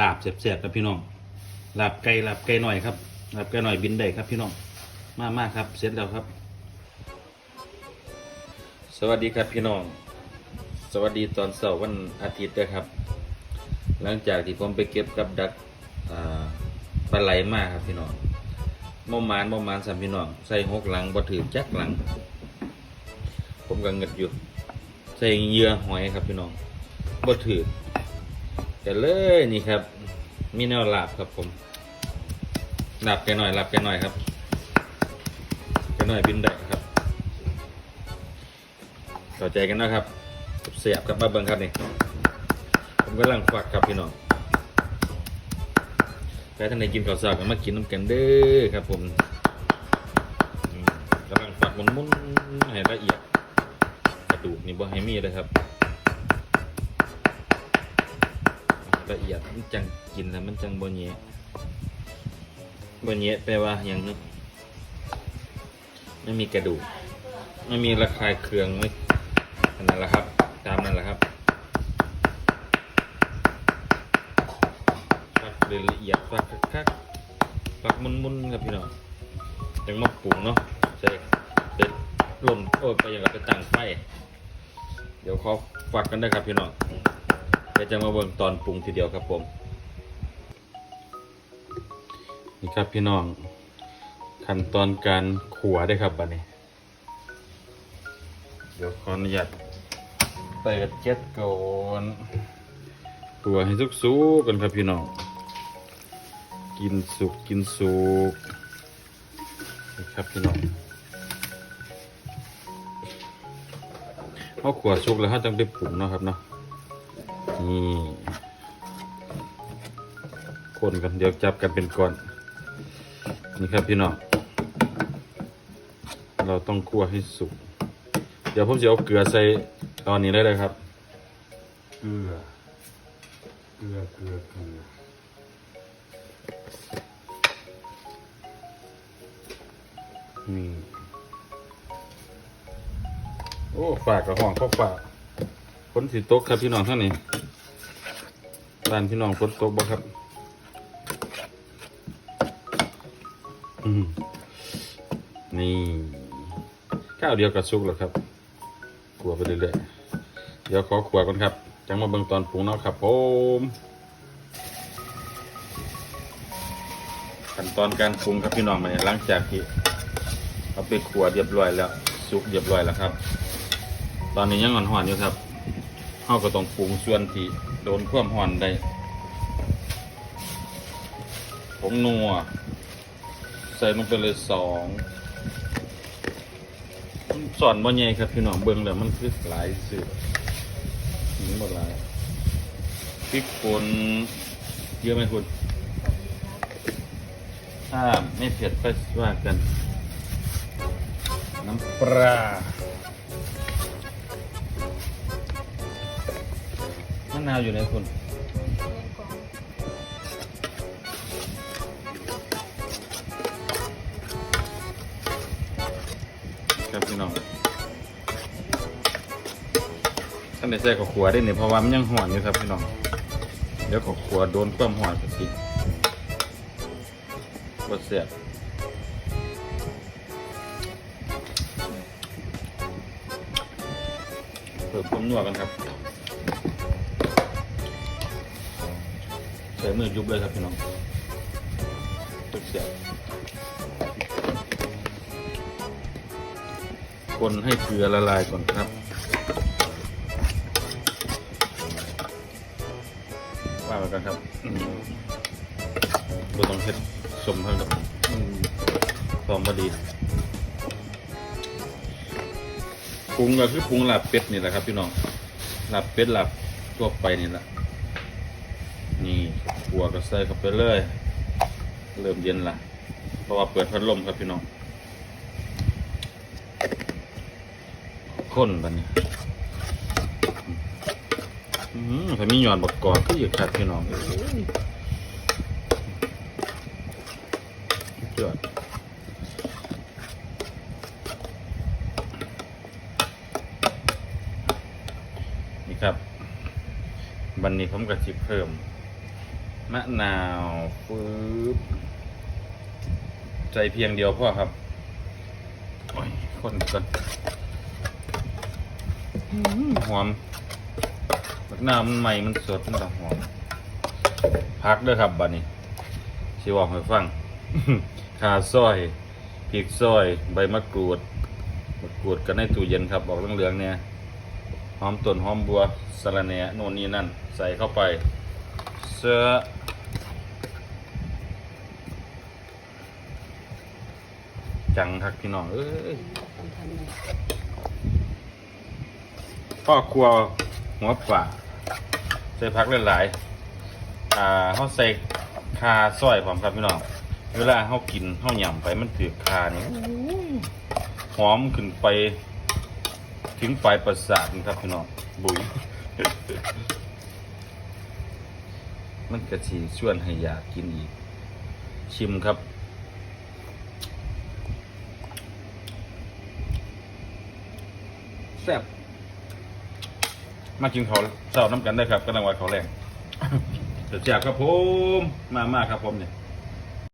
ลาบแซ่บๆครับพี่น้องลาบไก่ลาบไก่หน่อยครับลาบไก่หน่อยบินได้ครับพี่น้องมากๆครับเสร็จแล้วครับ สวัสดีครับพี่น้อง สวัสดีตอนเสาร์วันอาทิตย์นะครับ หลังจากที่ผมไปเก็บกับดักปลาไหลมาครับพี่น้องมอมานมอมานสามพี่น้องใส่หกหลังบ่ถือจักหลัง ผมก็เงิดอยู่ใส่เหยื่อหอยครับพี่น้องบ่ถือ แต่เลยนี่ครับ มีแนวหลาบครับผมหลาบแกหน่อยหลาบแกหน่อยครับแกหน่อยบินได้ครับเข้าใจกันนะครับเสียบกับมาเบิ่งครับนี่ผมกำลังฝักครับพี่น้องใครท่านใดกินข้าวสากก็มากินน้ำกันเด้อครับผมกำลังฝักมันมุนให้ละเอียดกระดูกนี่บ่ให้มีเลยครับ ละเอียดมันจังกินแล้วมันจังบ่เนี้ยบ่เนี้ยแปลว่าอย่างนึงไม่มีกระดูกไม่มีระคายเคืองไม่นั่นแหละครับ ตามนั่นแหละครับฟักละเอียดฟักคักฟักมุนๆครับพี่น้องจังมาปรุงเนาะใช่เป็นลมโอ้ไปอย่างกับไปตั้งไฟเดี๋ยวขอฝากกันได้ครับพี่น้อง ดี๋ยวจะมาเบิ่งตอนปรุงทีเดียวครับผม นี่ครับพี่น้อง ขั้นตอนการขัวได้ครับบัดนี้ เดี๋ยวขออนุญาตเปิดเจ็ดก่อนขัวให้สุกๆกันครับพี่น้อง กินสุกกินสุกนี่ครับพี่น้องเขาขวสุกแล้วเขาจังไปปรุงเนาะครับเนาะ นี่คนกันเดี๋ยวจับกันเป็นก้อน นี่ครับพี่น้องเราต้องคั่วให้สุก เดี๋ยวผมจะเอาเกลือใส่ตอนนี้ได้เลยครับ เกลือ เกลือ เกลือ เกลือ นี่ โอ้ ฝากกับห้องก็ฝากฝนสีตกครับพี่น้องท่านนี้ บ้านพี่น้องฝนตกบ่ครับ อืมนี่ข้าวเดียวกับซุกแล้วครับกลัวไปเรื่อยๆเดี๋ยวขอขวก่อนครับจังมาเบิ่งตอนปรุงเนาะครับผมขั้นตอนการปรุงครับพี่น้องมาเนี่ยหลังจากที่เอาไปขัวเรียบร้อยแล้วสุกเรียบร้อยแล้วครับ ตอนนี้ยังอ่อนๆอยู่ครับ เราก็ต้องปรุงส่วนที่โดนความห่อนได้ผงนัว ใส่ลงไปเลยสองสอนบ่ใหญ่ครับพี่น้องเบิ่งแล้วมันคือหลายสื่อมันบ่หลายพริกป่นเยอะไหมคุณถ้าไม่เผ็ดก็ว่ากัน น้ำปลา นาวอยู่ไหนคุณครับพี่น้องท่านได้ใส่ข้าวขัวได้เนี่ยเพราะว่ามันยังห่อนอยู่ครับพี่น้อง เดี๋ยวข้าวขัวโดนความห่อนสัก็สิบดเสียบเพิ่มความนัวกันครับ ใช้มือยุบเลยครับพี่น้องตุกเสียบคนให้เกลือละลายก่อนครับว่าไปกันครับเราต้องเฮ็ดสมเท่ากับอืมความพอดีปรุงก็คือปรุงลาบเป็ดนี่แหละครับพี่น้องลาบเป็ดลาบทั่วไปนี่แหละ หัวก็ใส่เข้าไปเลย เริ่มเย็นละเพราะว่าเปิดพัดลมครับพี่น้องข้นบันนี้มถ้ามีหยอดบักกอกก็อยู่ครับพี่น้องเอ้ยอดนี่ครับ วันนี้ผมก็สิบเพิ่ม มะนาวฟืบใจเพียงเดียวพ่อครับโอ้ยคนก่อนหอมมะนาวมันใหม่มันสดมันหอมพักเด้อครับบัดนี้สิบอกให้ฟังขาซอยพริกซอย ใบมะกรูดมะกรูดกันในตู้เย็นครับบอกเหลืองๆเนี่ยหอมต้นหอมบัวสะระแหน่โน่นนี่นั่น ใส่เข้าไป เสื้อจังทักพี่น้องเอ้ยพ่อครัวหัวป่าใส่พักหลายๆอ่าเขาใส่คาซอยผมครับพี่น้อง เวลาเขากินเขาหย่ำไปมันถือคานี่หอมขึ้นไป ถึงปลายประสาทนะครับพี่น้อง บุย มันกระสีชวนให้อยากกินอีก ชิมครับ แซ่บมากินเขาวเช้าน้ำกันได้ครับกำลังวัดเขาแรงเดี๋ยวแจกครับผม มามากครับผมเนี่ย